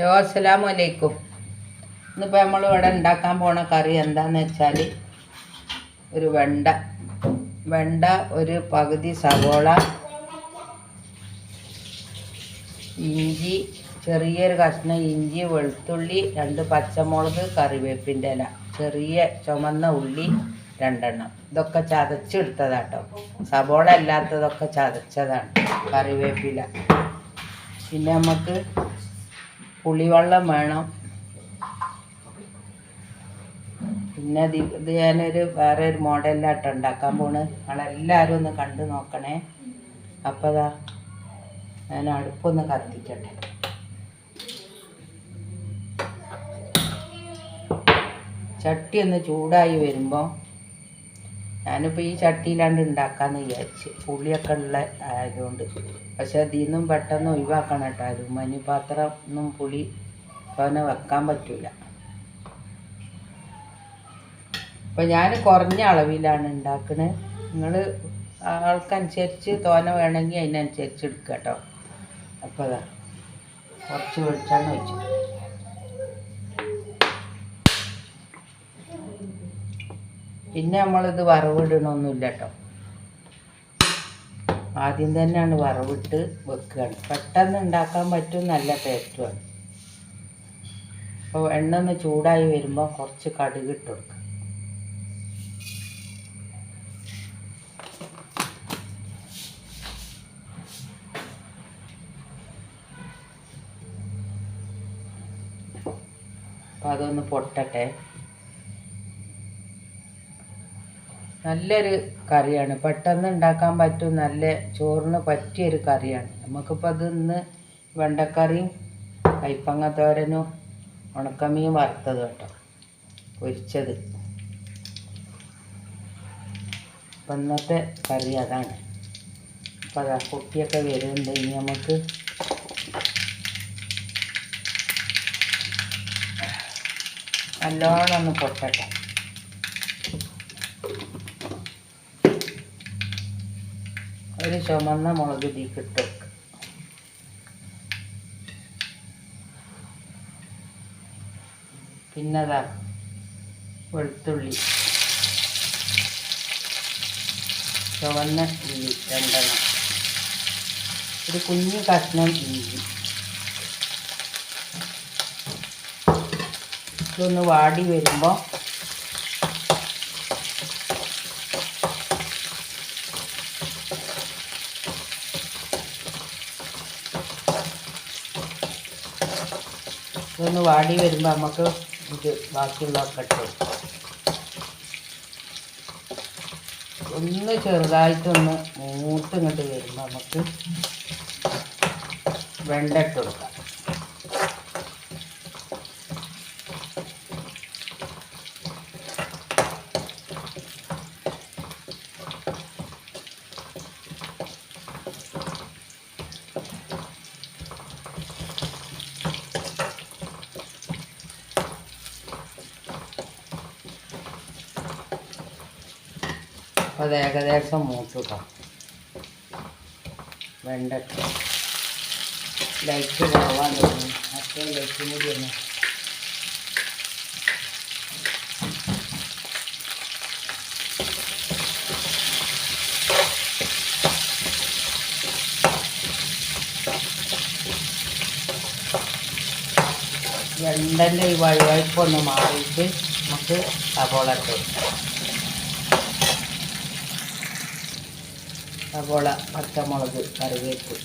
Hello അസ്സലാമു അലൈക്കും. ഇന്നിപ്പോൾ നമ്മൾ ഇവിടെ ഉണ്ടാക്കാൻ പോണ കറി എന്താന്ന് വെച്ചാൽ ഒരു വെണ്ട. വെണ്ട ഒരു പകുതി സവോള ഇഞ്ചി ചെറിയൊരു കഷ്ണം ഇഞ്ചി വെളുത്തുള്ളി രണ്ട് പച്ചമുളക് കറിവേപ്പിന്റെ ഇല ചെറിയ ചുമന്ന ഉള്ളി രണ്ടെണ്ണം. ഇതൊക്കെ ചതച്ചെടുത്തതാട്ടോ. സവോള അല്ലാത്തതൊക്കെ ചതച്ചതാണ് കറിവേപ്പില. പിന്നെ നമുക്ക് പുളിവെള്ളം വേണം. പിന്നെ ഇത് ഞാനൊരു വേറെ ഒരു മോഡലിലായിട്ട് ഉണ്ടാക്കാൻ പോണ്. നിങ്ങളെല്ലാവരും ഒന്ന് കണ്ടു നോക്കണേ. അപ്പോൾ ഞാൻ അടുപ്പൊന്ന് കത്തിക്കട്ടെ. ചട്ടി ഒന്ന് ചൂടായി വരുമ്പോൾ ഞാനിപ്പോൾ ഈ ചട്ടിയിലാണ്ട് ഉണ്ടാക്കാമെന്ന് വിചാരിച്ച്. പുളിയൊക്കെ ഉള്ള ആയതുകൊണ്ട്. പക്ഷെ അതിൽ നിന്നും പെട്ടെന്ന് ഒഴിവാക്കണം കേട്ടോ. അലുമനി പാത്രം ഒന്നും പുളി തോനെ വെക്കാൻ പറ്റില്ല അപ്പോൾ ഞാൻ കുറഞ്ഞ അളവിലാണ് ഉണ്ടാക്കുന്നത് നിങ്ങൾ ആൾക്കനുസരിച്ച് തോന വേണമെങ്കിൽ അതിനനുസരിച്ച് എടുക്കുക കേട്ടോ. അപ്പോൾ കുറച്ച് വെളിച്ചെണ്ണ ഒഴിച്ചു. പിന്നെ നമ്മളിത് വറവിടണമൊന്നുമില്ല കേട്ടോ ആദ്യം തന്നെയാണ് വറവിട്ട് വെക്കുകയാണ് പെട്ടെന്ന് ഉണ്ടാക്കാൻ പറ്റും നല്ല ടേസ്റ്റുമാണ് അപ്പോൾ എണ്ണ ഒന്ന് ചൂടായി വരുമ്പോൾ കുറച്ച് കടുക് ഇട്ട് കൊടുക്കുക അപ്പോൾ അതൊന്ന് പൊട്ടട്ടെ. നല്ലൊരു കറിയാണ്. പെട്ടെന്ന് ഉണ്ടാക്കാൻ പറ്റും. നല്ല ചോറിന് പറ്റിയൊരു കറിയാണ്. നമുക്കിപ്പോൾ അത് ഇന്ന് വെണ്ടക്കറിയും കൈപ്പങ്ങ തോരനും ഉണക്കമീൻ വറുത്തത് കേട്ടോ പൊരിച്ചത്. ഇന്നത്തെ കറി അതാണ്. അപ്പം അതാ കുട്ടിയൊക്കെ വരുന്നുണ്ട്. ഇനി നമുക്ക് നല്ലോണം ഒന്ന് പൊട്ടട്ടെ. ഒരു ചുമന്ന മുളക് തീ കിട്ടും വെക്കുക പിന്നതാ വെളുത്തുള്ളി. ചുവന്ന ഉള്ളി രണ്ടെണ്ണം. ഒരു കുഞ്ഞു കഷ്ണം ഇഞ്ചി. ഇതൊന്ന് വാടി വരുമ്പോൾ ഇതൊന്ന് വാടി വരുമ്പോൾ നമുക്ക് ഇത് ബാക്കിയുള്ളതൊക്കെ ഇട്ട് കൊടുക്കാം. ഒന്ന് ചെറുതായിട്ടൊന്ന് മൂത്ത് ഇങ്ങോട്ട് വരുമ്പോൾ നമുക്ക് വെണ്ട ഇട്ട് കൊടുക്കാം അപ്പോൾ അത് ഏകദേശം മൂത്തുട്ടോ. വെണ്ടക്ക. ലൈറ്റ് കുറവാൻ തുടങ്ങി. അപ്പോൾ ലൈറ്റും കൂടി ഒന്ന്. വെണ്ടന്റെ ഈ വഴുവഴുപ്പൊന്ന് മാറിയിട്ട് നമുക്ക് സബോള ഇട്ട് കൊടുക്കാം. സവോള പച്ചമുളക് കറിവേപ്പ്.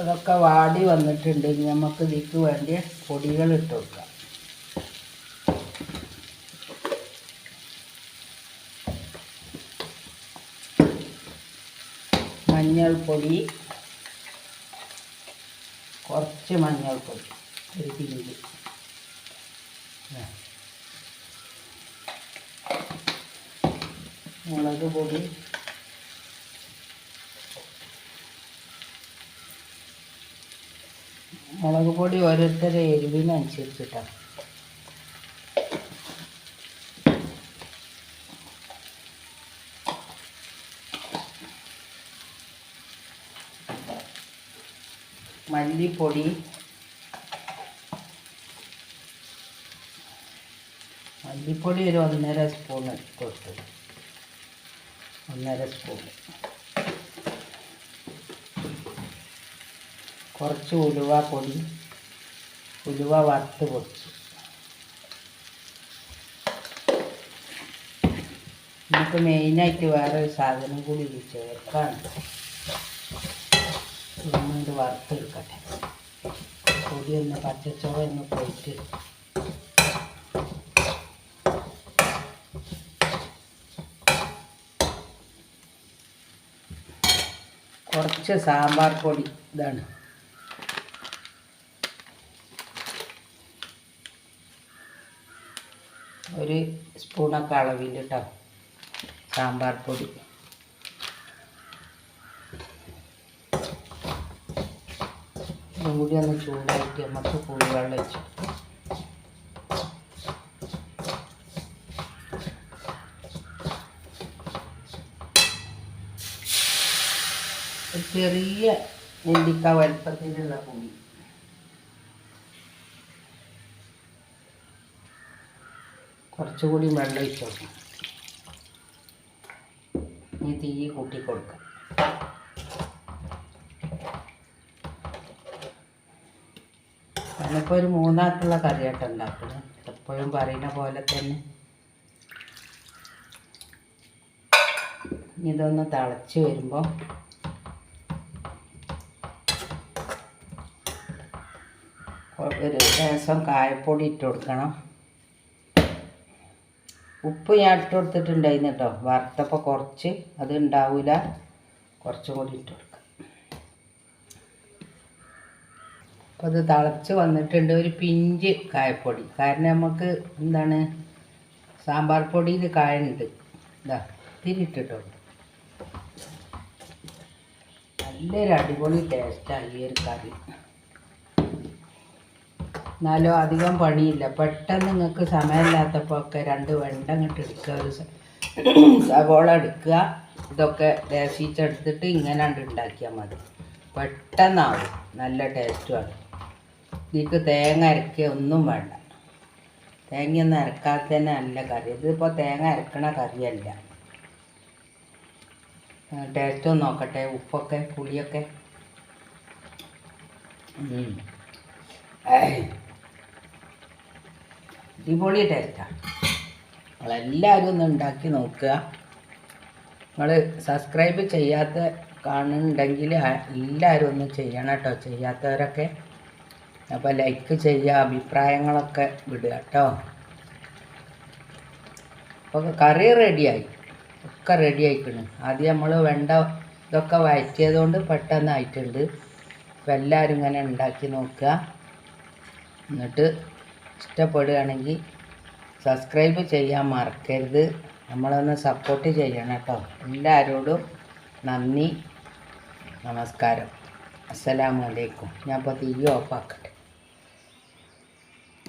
അതൊക്കെ വാടി വന്നിട്ടുണ്ട്. നമുക്ക് ഇതിക്ക് വേണ്ടിയ പൊടികൾ ഇട്ട് കൊടുക്കാം. മഞ്ഞൾപ്പൊടി. കുറച്ച് മഞ്ഞൾപ്പൊടി. ഒരു പിഞ്ച്. മുളക് പൊടി. മുളക് പൊടി ഓരോരുത്തരുടെ എരിവിനനുസരിച്ചിട്ടാണ് മല്ലിപ്പൊടി. മല്ലിപ്പൊടി ഒരു ഒന്നര സ്പൂൺ കൊടുത്തു. ഒന്നര സ്പൂൺ കുറച്ച് ഉലുവ പൊടി ഉലുവ വറുത്ത് പൊടിച്ചു. നമുക്ക് മെയിനായിട്ട് വേറെ ഒരു സാധനം കൂടി ഇത് ചേർക്കാനുണ്ട് ഇത് വറുത്തെടുക്കട്ടെ. പൊടി ഒന്ന് പച്ചച്ചോറ് ഒന്ന് പോയിട്ട് കുറച്ച് സാമ്പാർ പൊടി ഇതാണ്. ഒരു സ്പൂണൊക്കെ അളവിൽ കേട്ടോ സാമ്പാർ പൊടി. കൂടി ഒന്ന് ചൂടാക്കി നമുക്ക് പുളിവെള്ളം വെച്ചു ചെറിയ നെല്ലിക്ക വലുപ്പത്തിലുള്ള പുളി കുറച്ചുകൂടി വെള്ളം ഇട്ടു ഈ തീ കൂട്ടി കൊടുക്കാം. ഞാനിപ്പോൾ ഒരു മൂന്നാക്കുള്ള കറിയായിട്ട് ഉണ്ടാക്കുന്നത്. എപ്പോഴും പറയുന്ന പോലെ തന്നെ. ഇതൊന്ന് തിളച്ച് വരുമ്പോൾ ഒരു ദിവസം കായപ്പൊടി ഇട്ട് കൊടുക്കണം. ഉപ്പ് ഞാൻ ഇട്ട് കൊടുത്തിട്ടുണ്ടായിരുന്നു കേട്ടോ. വറുത്തപ്പോൾ കുറച്ച് അത് ഉണ്ടാവില്ല കുറച്ചും കൂടി ഇട്ട് കൊടുക്കാം. അപ്പോൾ അത് തിളച്ച് വന്നിട്ടുണ്ട് ഒരു പിഞ്ച് കായപ്പൊടി. കാരണം നമുക്ക് എന്താണ് സാമ്പാർ പൊടിയിൽ കായുണ്ട്. ഇതാ തിരിട്ടിട്ടോ നല്ലൊരു അടിപൊളി ടേസ്റ്റാണ് ഈ ഒരു കറി. എന്നാലും അധികം പണിയില്ല. പെട്ടെന്ന് നിങ്ങൾക്ക് സമയമില്ലാത്തപ്പോൾ ഒക്കെ രണ്ട് വെണ്ട അങ്ങോട്ട് എടുക്കുക ഒരു സവോള എടുക്കുക ഇതൊക്കെ ദേശിച്ചെടുത്തിട്ട് ഇങ്ങനെ ഉണ്ടാക്കിയാൽ മതി. പെട്ടെന്നാവും. നല്ല ടേസ്റ്റുമാണ് ഇതിക്ക് തേങ്ങ അരക്കുക ഒന്നും വേണ്ട. തേങ്ങയൊന്നും അരക്കാതെ തന്നെ നല്ല കറി. ഇതിപ്പോൾ തേങ്ങ അരക്കണ കറിയല്ല. ടേസ്റ്റ് ഒന്ന് നോക്കട്ടെ. ഉപ്പൊക്കെ പുളിയൊക്കെ. ഉം. അടിപൊളി ടേസ്റ്റാണ് നിങ്ങളെല്ലാവരും ഒന്ന് ഉണ്ടാക്കി നോക്കുക. നിങ്ങൾ സബ്സ്ക്രൈബ് ചെയ്യാത്ത കാണുന്നുണ്ടെങ്കിൽ എല്ലാവരും ഒന്ന് ചെയ്യണം കേട്ടോ. ചെയ്യാത്തവരൊക്കെ അപ്പോൾ ലൈക്ക് ചെയ്യുക അഭിപ്രായങ്ങളൊക്കെ വിടുക കേട്ടോ. അപ്പോൾ കറി റെഡിയായി ഒക്കെ റെഡി ആയിക്കണ്. ആദ്യം നമ്മൾ വെണ്ട ഇതൊക്കെ വഴറ്റിയതുകൊണ്ട് പെട്ടെന്നായിട്ടുണ്ട്. അപ്പോൾ എല്ലാവരും ഇങ്ങനെ ഉണ്ടാക്കി നോക്കുക. എന്നിട്ട് ഇഷ്ടപ്പെടുകയാണെങ്കിൽ സബ്സ്ക്രൈബ് ചെയ്യാൻ മറക്കരുത്. നമ്മളൊന്ന് സപ്പോർട്ട് ചെയ്യണം കേട്ടോ. എല്ലാവരോടും നന്ദി. നമസ്കാരം. അസ്സലാമലൈക്കും ഞാൻ ഇപ്പോൾ തീ ഓഫാക്കട്ടെ